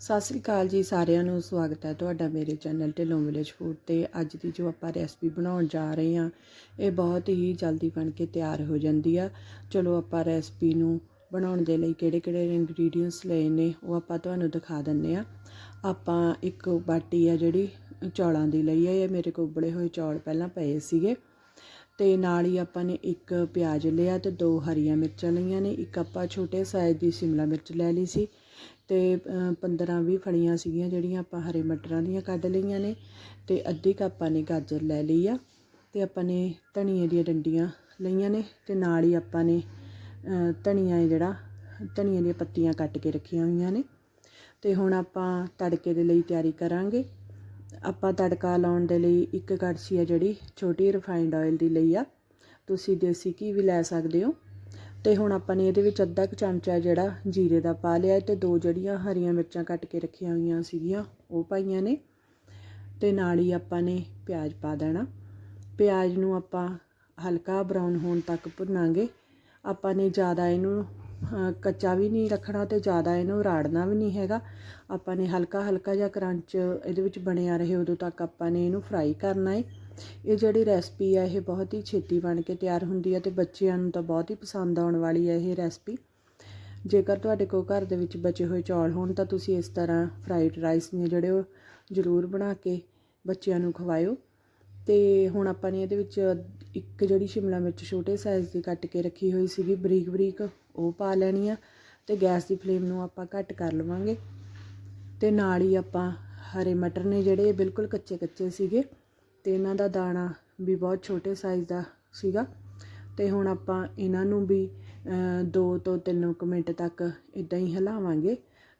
ਸਤਿ ਸ੍ਰੀ ਅਕਾਲ ਜੀ, ਸਾਰਿਆਂ ਨੂੰ ਸਵਾਗਤ ਹੈ ਤੁਹਾਡਾ ਮੇਰੇ ਚੈਨਲ ਢਿੱਲੋਂ ਵਿਲੇਜ ਫੂਡ ਤੇ। ਅੱਜ ਦੀ ਜੋ ਆਪਾਂ ਰੈਸਪੀ ਬਣਾਉਣ ਜਾ ਰਹੇ ਹਾਂ, ਇਹ ਬਹੁਤ ਹੀ ਜਲਦੀ ਬਣ ਕੇ ਤਿਆਰ ਹੋ ਜਾਂਦੀ ਆ। ਚਲੋ ਆਪਾਂ ਰੈਸਪੀ ਨੂੰ ਬਣਾਉਣ ਦੇ ਲਈ ਕਿਹੜੇ ਕਿਹੜੇ ਇੰਗਰੀਡੀਅੰਟਸ ਲਏ ਨੇ, ਉਹ ਆਪਾਂ ਤੁਹਾਨੂੰ ਦਿਖਾ ਦਿੰਨੇ ਆ ਆਪਾਂ ਇੱਕ ਬਾਟੀ ਆ ਜਿਹੜੀ ਚੌਲਾਂ ਦੀ ਲਈ ਆ, ਇਹ ਮੇਰੇ ਕੋਲ ਉਬਲੇ ਹੋਏ ਚੌਲ ਪਹਿਲਾਂ ਪਏ ਸੀਗੇ। ਤੇ ਨਾਲ ਹੀ ਆਪਾਂ ਨੇ ਇੱਕ ਪਿਆਜ਼ ਲਿਆ ਤੇ ਦੋ ਹਰੀਆਂ ਮਿਰਚਾਂ ਲਈਆਂ ਨੇ, ਇੱਕ ਆਪਾਂ ਛੋਟੇ ਸਾਈਜ਼ ਦੀ ਸ਼ਿਮਲਾ ਮਿਰਚ ਲੈ ਲਈ ਸੀ। ਤੇ 15-20 ਫਲੀਆਂ ਸੀਗੀਆਂ ਜਿਹੜੀਆਂ ਆਪਾਂ ਹਰੇ ਮਟਰਾਂ ਦੀਆਂ ਕੱਢ ਲਈਆਂ ਨੇ ਤੇ ਅੱਧੀ ਕੱਪ ਆਪਾਂ ਨੇ ਗਾਜਰ ਲੈ ਲਈ ਆ ਤੇ ਆਪਾਂ ਨੇ ਧਨੀਏ ਦੀਆਂ ਡੰਡੀਆਂ ਲਈਆਂ ਨੇ ਤੇ ਨਾਲ ਹੀ ਆਪਾਂ ਨੇ ਧਨੀਆ ਜਿਹੜਾ, ਧਨੀਏ ਦੀਆਂ ਪੱਤੀਆਂ ਕੱਟ ਕੇ ਰੱਖੀਆਂ ਹੋਈਆਂ ਨੇ ਤੇ ਹੁਣ ਆਪਾਂ ਤੜਕੇ ਦੇ ਲਈ ਤਿਆਰੀ ਕਰਾਂਗੇ। ਆਪਾਂ ਤੜਕਾ ਲਾਉਣ ਦੇ ਲਈ ਇੱਕ ਕੜਛੀ ਆ ਜਿਹੜੀ ਛੋਟੀ ਰਿਫਾਈਨਡ ਆਇਲ ਦੀ ਲਈ ਆ। ਤੁਸੀਂ ਦੇਸੀ ਘੀ ਵੀ ਲੈ ਸਕਦੇ ਹੋ। ਅਤੇ ਹੁਣ ਆਪਾਂ ਨੇ ਇਹਦੇ ਵਿੱਚ ਅੱਧਾ ਕੁ ਚਮਚਾ ਜਿਹੜਾ ਜੀਰੇ ਦਾ ਪਾ ਲਿਆ ਅਤੇ ਦੋ ਜਿਹੜੀਆਂ ਹਰੀਆਂ ਮਿਰਚਾਂ ਕੱਟ ਕੇ ਰੱਖੀਆਂ ਹੋਈਆਂ ਸੀਗੀਆਂ, ਉਹ ਪਾਈਆਂ ਨੇ। ਅਤੇ ਨਾਲ ਹੀ ਆਪਾਂ ਨੇ ਪਿਆਜ਼ ਪਾ ਦੇਣਾ। ਪਿਆਜ਼ ਨੂੰ ਆਪਾਂ ਹਲਕਾ ਬਰਾਊਨ ਹੋਣ ਤੱਕ ਭੁੰਨਾਂਗੇ। ਆਪਾਂ ਨੇ ਜ਼ਿਆਦਾ ਇਹਨੂੰ ਕੱਚਾ ਵੀ ਨਹੀਂ ਰੱਖਣਾ ਤੇ ਜ਼ਿਆਦਾ ਇਹਨੂੰ ਰਾੜਨਾ ਵੀ ਨਹੀਂ ਹੈਗਾ। ਆਪਾਂ ਨੇ ਹਲਕਾ ਹਲਕਾ ਜਿਹਾ ਕਰੰਚ ਇਹਦੇ ਵਿੱਚ ਬਣਿਆ ਰਹੇ ਉਦੋਂ ਤੱਕ ਆਪਾਂ ਨੇ ਇਹਨੂੰ ਫਰਾਈ ਕਰਨਾ ਹੈ ਇਹ ਜਿਹੜੀ ਰੈਸਪੀ ਆ, ਇਹ ਬਹੁਤ ਹੀ ਛੇਤੀ ਬਣ ਕੇ ਤਿਆਰ ਹੁੰਦੀ ਹੈ ਤੇ ਬੱਚਿਆਂ ਨੂੰ ਤਾਂ ਬਹੁਤ ਹੀ ਪਸੰਦ ਆਉਣ ਵਾਲੀ ਹੈ ਇਹ ਰੈਸਪੀ ਜੇਕਰ ਤੁਹਾਡੇ ਕੋਲ ਘਰ ਦੇ ਵਿੱਚ ਬਚੇ ਹੋਏ ਚੌਲ ਹੋਣ ਤਾਂ ਤੁਸੀਂ ਇਸ ਤਰ੍ਹਾਂ ਫਰਾਈਡ ਰਾਈਸ ਨੇ ਜਿਹੜੇ ਉਹ ਜ਼ਰੂਰ ਬਣਾ ਕੇ ਬੱਚਿਆਂ ਨੂੰ ਖਵਾਇਓ। ਤੇ ਹੁਣ ਆਪਾਂ ਨੇ ਇਹਦੇ ਵਿੱਚ ਇੱਕ ਜਿਹੜੀ ਸ਼ਿਮਲਾ ਮਿਰਚ ਛੋਟੇ ਸਾਈਜ਼ ਦੀ ਕੱਟ ਕੇ ਰੱਖੀ ਹੋਈ ਸੀਗੀ, ਬਰੀਕ ਬਰੀਕ ਉਹ ਪਾ ਲੈਣੀ ਆ ਤੇ ਗੈਸ ਦੀ ਫਲੇਮ ਨੂੰ ਆਪਾਂ ਘੱਟ ਕਰ ਲਵਾਂਗੇ। ਤੇ ਨਾਲ ਹੀ ਆਪਾਂ ਹਰੇ ਮਟਰ ਨੇ ਜਿਹੜੇ ਬਿਲਕੁਲ ਕੱਚੇ ਕੱਚੇ ਸੀਗੇ ਅਤੇ ਇਹਨਾਂ ਦਾ ਦਾਣਾ ਵੀ ਬਹੁਤ ਛੋਟੇ ਸਾਈਜ਼ ਦਾ ਸੀਗਾ। ਅਤੇ ਹੁਣ ਆਪਾਂ ਇਹਨਾਂ ਨੂੰ ਵੀ ਦੋ ਤੋਂ ਤਿੰਨ ਕੁ ਮਿੰਟ ਤੱਕ ਇੱਦਾਂ ਹੀ ਹਿਲਾਵਾਂਗੇ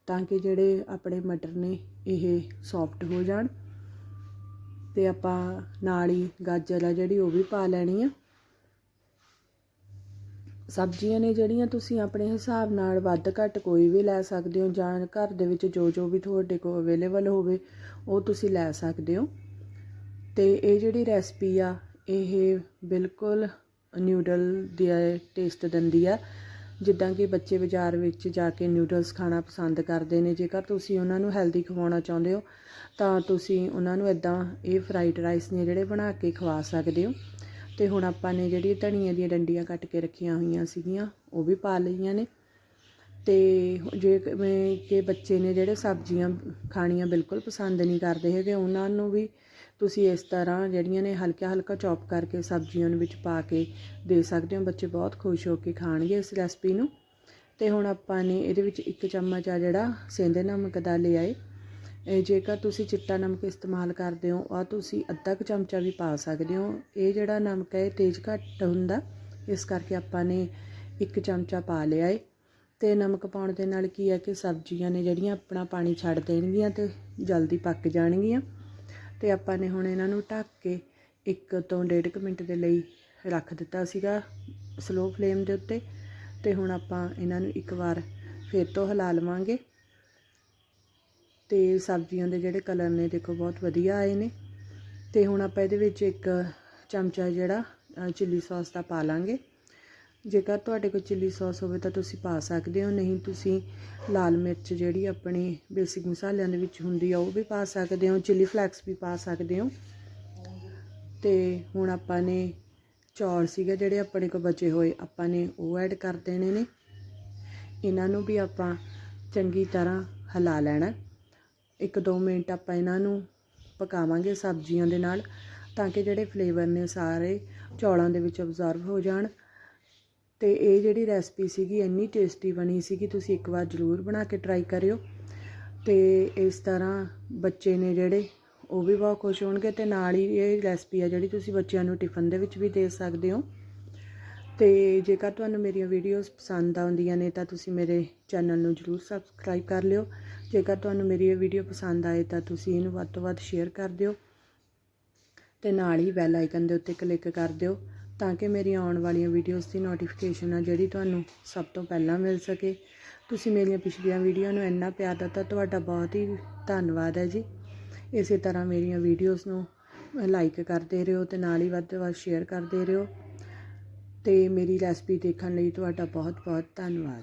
ਤਾਂ ਕਿ ਜਿਹੜੇ ਆਪਣੇ ਮਟਰ ਨੇ ਇਹ ਸੌਫਟ ਹੋ ਜਾਣ। ਅਤੇ ਆਪਾਂ ਨਾਲ ਹੀ ਗਾਜਰ ਆ ਜਿਹੜੀ ਉਹ ਵੀ ਪਾ ਲੈਣੀ ਆ। ਸਬਜ਼ੀਆਂ ਨੇ ਜਿਹੜੀਆਂ ਤੁਸੀਂ ਆਪਣੇ ਹਿਸਾਬ ਨਾਲ ਵੱਧ ਘੱਟ ਕੋਈ ਵੀ ਲੈ ਸਕਦੇ ਹੋ ਜਾਂ ਘਰ ਦੇ ਵਿੱਚ ਜੋ ਜੋ ਵੀ ਤੁਹਾਡੇ ਕੋਲ ਅਵੇਲੇਬਲ ਹੋਵੇ, ਉਹ ਤੁਸੀਂ ਲੈ ਸਕਦੇ ਹੋ। ਅਤੇ ਇਹ ਜਿਹੜੀ ਰੈਸਪੀ ਆ, ਇਹ ਬਿਲਕੁਲ ਨਿਊਡਲ ਦੀ ਟੇਸਟ ਦਿੰਦੀ ਆ। ਜਿੱਦਾਂ ਕਿ ਬੱਚੇ ਬਾਜ਼ਾਰ ਵਿੱਚ ਜਾ ਕੇ ਨਿਊਡਲਸ ਖਾਣਾ ਪਸੰਦ ਕਰਦੇ ਨੇ, ਜੇਕਰ ਤੁਸੀਂ ਉਹਨਾਂ ਨੂੰ ਹੈਲਦੀ ਖਵਾਉਣਾ ਚਾਹੁੰਦੇ ਹੋ, ਤਾਂ ਤੁਸੀਂ ਉਹਨਾਂ ਨੂੰ ਇਦਾਂ ਇਹ ਫਰਾਈਡ ਰਾਈਸ ਨੇ ਜਿਹੜੇ ਬਣਾ ਕੇ ਖਵਾ ਸਕਦੇ ਹੋ। ਤੇ ਹੁਣ ਆਪਾਂ ਨੇ ਜਿਹੜੀ ਧਨੀਆ ਦੀਆਂ ਡੰਡੀਆਂ ਕੱਟ ਕੇ ਰੱਖੀਆਂ ਹੋਈਆਂ ਸੀਗੀਆਂ, ਉਹ ਵੀ ਪਾ ਲਈਆਂ ਨੇ। ਤੇ ਜੇ ਕਿਵੇਂ ਕਿ ਬੱਚੇ ਨੇ ਜਿਹੜੇ ਸਬਜ਼ੀਆਂ ਖਾਣੀਆਂ ਬਿਲਕੁਲ ਪਸੰਦ ਨਹੀਂ ਕਰਦੇ ਹੈਗੇ, ਉਹਨਾਂ ਨੂੰ ਵੀ ਤੁਸੀਂ ਇਸ ਤਰ੍ਹਾਂ ਜਿਹੜੀਆਂ ਨੇ ਹਲਕਾ ਹਲਕਾ ਚੌਪ ਕਰਕੇ ਸਬਜ਼ੀਆਂ ਨੂੰ ਵਿੱਚ ਪਾ ਕੇ ਦੇ ਸਕਦੇ ਹੋ। ਬੱਚੇ ਬਹੁਤ ਖੁਸ਼ ਹੋ ਕੇ ਖਾਣਗੇ ਇਸ ਰੈਸਪੀ ਨੂੰ। ਤੇ ਹੁਣ ਆਪਾਂ ਨੇ ਇਹਦੇ ਵਿੱਚ ਇੱਕ ਚਮਚ ਆ ਜਿਹੜਾ ਸੇਂਦੇ ਨਮਕ ਦਾ ਲਿਆਏ ਇਹ ਜੇਕਰ ਤੁਸੀਂ ਚਿੱਟਾ ਨਮਕ ਇਸਤੇਮਾਲ ਕਰਦੇ ਹੋ ਆ ਤੁਸੀਂ ਅੱਧਾ ਕੁ ਚਮਚਾ ਵੀ ਪਾ ਸਕਦੇ ਹੋ। ਇਹ ਜਿਹੜਾ ਨਮਕ ਹੈ, ਇਹ ਤੇਜ਼ ਘੱਟ ਹੁੰਦਾ। ਇਸ ਕਰਕੇ ਆਪਾਂ ਨੇ ਇੱਕ ਚਮਚਾ ਪਾ ਲਿਆ ਏ। ਤੇ ਨਮਕ ਪਾਉਣ ਦੇ ਨਾਲ ਕੀ ਹੈ ਕਿ ਸਬਜ਼ੀਆਂ ਨੇ ਜਿਹੜੀਆਂ ਆਪਣਾ ਪਾਣੀ ਛੱਡ ਦੇਣਗੀਆਂ ਤੇ ਜਲਦੀ ਪੱਕ ਜਾਣਗੀਆਂ। ਅਤੇ ਆਪਾਂ ਨੇ ਹੁਣ ਇਹਨਾਂ ਨੂੰ ਢੱਕ ਕੇ ਇੱਕ ਤੋਂ 1.5 ਮਿੰਟ ਦੇ ਲਈ ਰੱਖ ਦਿੱਤਾ ਸੀਗਾ ਸਲੋ ਫਲੇਮ ਦੇ ਉੱਤੇ ਅਤੇ ਹੁਣ ਆਪਾਂ ਇਹਨਾਂ ਨੂੰ ਇੱਕ ਵਾਰ ਫਿਰ ਤੋਂ ਹਿਲਾ ਲਵਾਂਗੇ। ਅਤੇ ਸਬਜ਼ੀਆਂ ਦੇ ਜਿਹੜੇ ਕਲਰ ਨੇ ਦੇਖੋ ਬਹੁਤ ਵਧੀਆ ਆਏ ਨੇ। ਅਤੇ ਹੁਣ ਆਪਾਂ ਇਹਦੇ ਵਿੱਚ ਇੱਕ ਚਮਚਾ ਜਿਹੜਾ ਚਿੱਲੀ ਸੌਸ ਦਾ ਪਾ ਲਾਂਗੇ। ਜੇਕਰ ਤੁਹਾਡੇ ਕੋਲ ਚਿੱਲੀ ਸੌਸ ਹੋਵੇ ਤਾਂ ਤੁਸੀਂ ਪਾ ਸਕਦੇ ਹੋ, ਨਹੀਂ ਤੁਸੀਂ ਲਾਲ ਮਿਰਚ ਜਿਹੜੀ ਆਪਣੀ ਬੇਸਿਕ ਮਸਾਲਿਆਂ ਦੇ ਵਿੱਚ ਹੁੰਦੀ ਆ, ਉਹ ਵੀ ਪਾ ਸਕਦੇ ਹੋ ਚਿੱਲੀ ਫਲੈਕਸ ਵੀ ਪਾ ਸਕਦੇ ਹੋ। ਤੇ ਹੁਣ ਆਪਾਂ ਨੇ ਚੌਲ ਸੀਗੇ ਜਿਹੜੇ ਆਪਣੇ ਕੋਲ ਬਚੇ ਹੋਏ, ਆਪਾਂ ਨੇ ਉਹ ਐਡ ਕਰ ਦੇਣੇ ਨੇ। ਇਹਨਾਂ ਨੂੰ ਵੀ ਆਪਾਂ ਚੰਗੀ ਤਰ੍ਹਾਂ ਹਿਲਾ ਲੈਣਾ। ਇੱਕ ਦੋ ਮਿੰਟ ਆਪਾਂ ਇਹਨਾਂ ਨੂੰ ਪਕਾਵਾਂਗੇ ਸਬਜ਼ੀਆਂ ਦੇ ਨਾਲ, ਤਾਂ ਕਿ ਜਿਹੜੇ ਫਲੇਵਰ ਨੇ ਸਾਰੇ ਚੌਲਾਂ ਦੇ ਵਿੱਚ ਅਬਜ਼ਰਵ ਹੋ ਜਾਣ। ਤੇ ਇਹ ਜਿਹੜੀ ਰੈਸਪੀ ਸੀਗੀ ਇੰਨੀ ਟੇਸਟੀ ਬਣੀ ਸੀਗੀ, ਤੁਸੀਂ ਇੱਕ ਵਾਰ ਜ਼ਰੂਰ ਬਣਾ ਕੇ ਟਰਾਈ ਕਰਿਓ। ਤੇ ਇਸ ਤਰ੍ਹਾਂ ਬੱਚੇ ਨੇ ਜਿਹੜੇ, ਉਹ ਵੀ ਬਹੁਤ ਖੁਸ਼ ਹੋਣਗੇ ਤੇ ਨਾਲ ਹੀ ਇਹ ਰੈਸਪੀ ਆ ਜਿਹੜੀ ਤੁਸੀਂ ਬੱਚਿਆਂ ਨੂੰ ਟਿਫਨ ਦੇ ਵਿੱਚ ਵੀ ਦੇ ਸਕਦੇ ਹੋ। ਤੇ ਜੇਕਰ ਤੁਹਾਨੂੰ ਮੇਰੀਆਂ ਵੀਡੀਓਜ਼ ਪਸੰਦ ਆਉਂਦੀਆਂ ਨੇ ਤਾਂ ਤੁਸੀਂ ਮੇਰੇ ਚੈਨਲ ਨੂੰ ਜਰੂਰ ਸਬਸਕ੍ਰਾਈਬ ਕਰ ਲਿਓ। ਜੇਕਰ ਤੁਹਾਨੂੰ ਮੇਰੀ ਇਹ ਵੀਡੀਓ ਪਸੰਦ ਆਏ ਤਾਂ ਤੁਸੀਂ ਇਹਨੂੰ ਵੱਧ ਤੋਂ ਵੱਧ ਸ਼ੇਅਰ ਕਰ ਦਿਓ। ਤੇ ਨਾਲ ਹੀ ਬੈਲ ਆਈਕਨ ਦੇ ਉੱਤੇ ਕਲਿੱਕ ਕਰ ਦਿਓ। ਤਾਂ ਕਿ ਮੇਰੀਆਂ ਆਉਣ ਵਾਲੀਆਂ ਵੀਡੀਓਜ਼ ਦੀ ਨੋਟੀਫਿਕੇਸ਼ਨ ਆ ਜਿਹੜੀ ਤੁਹਾਨੂੰ ਸਭ ਤੋਂ ਪਹਿਲਾਂ ਮਿਲ ਸਕੇ। ਤੁਸੀਂ ਮੇਰੀਆਂ ਪਿਛਲੀਆਂ ਵੀਡੀਓ ਨੂੰ ਇੰਨਾ ਪਿਆਰ ਦਿੱਤਾ, ਤੁਹਾਡਾ ਬਹੁਤ ਹੀ ਧੰਨਵਾਦ ਹੈ ਜੀ। ਇਸੇ ਤਰ੍ਹਾਂ ਮੇਰੀਆਂ ਵੀਡੀਓਜ਼ ਨੂੰ ਲਾਈਕ ਕਰਦੇ ਰਹੋ ਤੇ ਨਾਲ ਹੀ ਵੱਧ ਤੋਂ ਵੱਧ ਸ਼ੇਅਰ ਕਰਦੇ ਰਹੋ। ਤੇ ਮੇਰੀ ਰੈਸਪੀ ਦੇਖਣ ਲਈ ਤੁਹਾਡਾ ਬਹੁਤ ਬਹੁਤ ਧੰਨਵਾਦ।